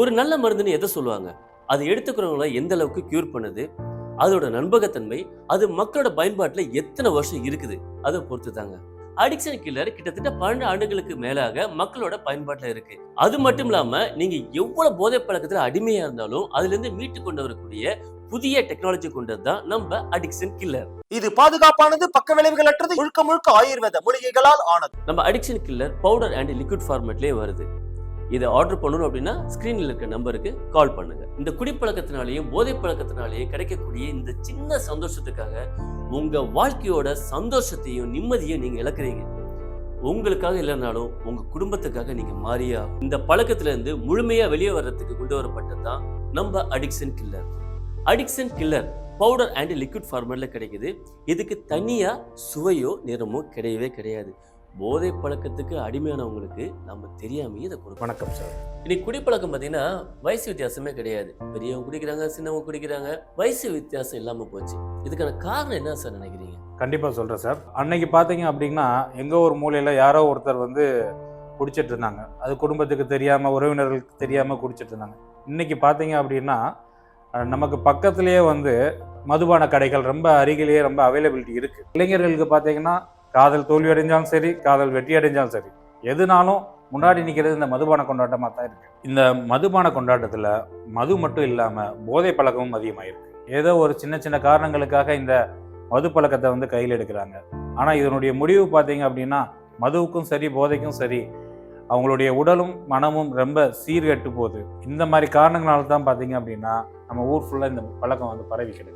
ஒரு நல்ல மருந்துன்னு எதை சொல்லுவாங்க? அது எடுத்துக்கிறவங்கள எந்த அளவுக்கு கியூர் பண்ணுது? அதோட நண்பகத்தன்மை அது மக்களோட பயன்பாட்டுல எத்தனை வருஷம் இருக்குது? அதை பொறுத்து தாங்க அடிக்ஷன் கில்லர் கிட்டத்தட்ட பன்னெண்டு ஆண்டுகளுக்கு மேலாக மக்களோட பயன்பாட்டுல இருக்கு. அது மட்டும் இல்லாம நீங்க எவ்வளவு போதை பழக்கத்துல அடிமையா இருந்தாலும் அதுல இருந்து மீட்டு கொண்டு வரக்கூடிய புதிய டெக்னாலஜி கொண்டது தான் நம்ம அடிக்ஷன் கில்லர் இது பாதுகாப்பானது பக்க விளைவுகளற்றது முழுக்க முழுக்க ஆயுர்வேத மூலிகைகளால் ஆனது. நம்ம addiction killer powder and liquid ஃபார்மேட்லேயே வருது. இதை ஆர்டர் பண்ணணும் அப்படின்னா ஸ்க்ரீனில் இருக்க நம்பருக்கு கால் பண்ணுங்க. இந்த குடிப்பழக்கத்தினாலேயும் போதை பழக்கத்தினாலேயும் கிடைக்கக்கூடிய இந்த சின்ன சந்தோஷத்துக்காக உங்க வாழ்க்கையோட சந்தோஷத்தையும் நிம்மதியும் நீங்க இழக்கிறீங்க. உங்களுக்காக இல்லைனாலும் உங்க குடும்பத்துக்காக நீங்க மாறியா இந்த பழக்கத்துல முழுமையாக முழுமையா வெளியே வர்றதுக்கு கொண்டு வரப்பட்டது தான் நம்ம addiction killer addiction killer powder and liquid ஃபார்மேட்ல கிடைக்குது. இதுக்கு தனியா சுவையோ நிறமோ கிடையவே கிடையாது. போதை பழக்கத்துக்கு அடிமையானவங்களுக்கு நம்ம தெரியாமையே இதை கொடுக்கணும். வணக்கம் சார். இன்னைக்கு குடிப்பழக்கம் பார்த்தீங்கன்னா வயசு வித்தியாசமே கிடையாது. பெரியவங்க குடிக்கிறாங்க சின்னவங்க குடிக்கிறாங்க வயசு வித்தியாசம் இல்லாம போச்சு. இதுக்கான காரணம் என்ன சார் நினைக்கிறீங்க? கண்டிப்பாக சொல்கிறேன் சார். அன்னைக்கு பார்த்தீங்க அப்படின்னா எங்கள் ஒரு மூலையில் யாரோ ஒருத்தர் வந்து குடிச்சிட்டு இருந்தாங்க. அது குடும்பத்துக்கு தெரியாமல் உறவினர்களுக்கு தெரியாமல் குடிச்சிட்டு இருந்தாங்க. இன்னைக்கு பார்த்தீங்க அப்படின்னா நமக்கு பக்கத்துலேயே வந்து மதுபான கடைகள் ரொம்ப அருகிலேயே ரொம்ப அவைலபிலிட்டி இருக்குது இளைஞர்களுக்கு பார்த்தீங்கன்னா காதல் தோல்வி அடைஞ்சாலும் சரி காதல் வெற்றி அடைஞ்சாலும் சரி எதுனாலும் முன்னாடி நிற்கிறது இந்த மதுபான கொண்டாட்டமாக தான் இருக்குது இந்த மதுபான கொண்டாட்டத்தில் மது மட்டும் இல்லாமல் போதை பழக்கமும் அதிகமாயிருக்கு. ஏதோ ஒரு சின்ன சின்ன காரணங்களுக்காக இந்த மது பழக்கத்தை வந்து கையில் எடுக்கிறாங்க. ஆனால் இதனுடைய முடிவு பார்த்தீங்க அப்படின்னா மதுவுக்கும் சரி போதைக்கும் சரி அவங்களுடைய உடலும் மனமும் ரொம்ப சீர்கெட்டு போகுது. இந்த மாதிரி காரணங்களால தான் பார்த்தீங்க அப்படின்னா நம்ம ஊர் ஃபுல்லாக இந்த பழக்கம் வந்து பரவி கிடக்கு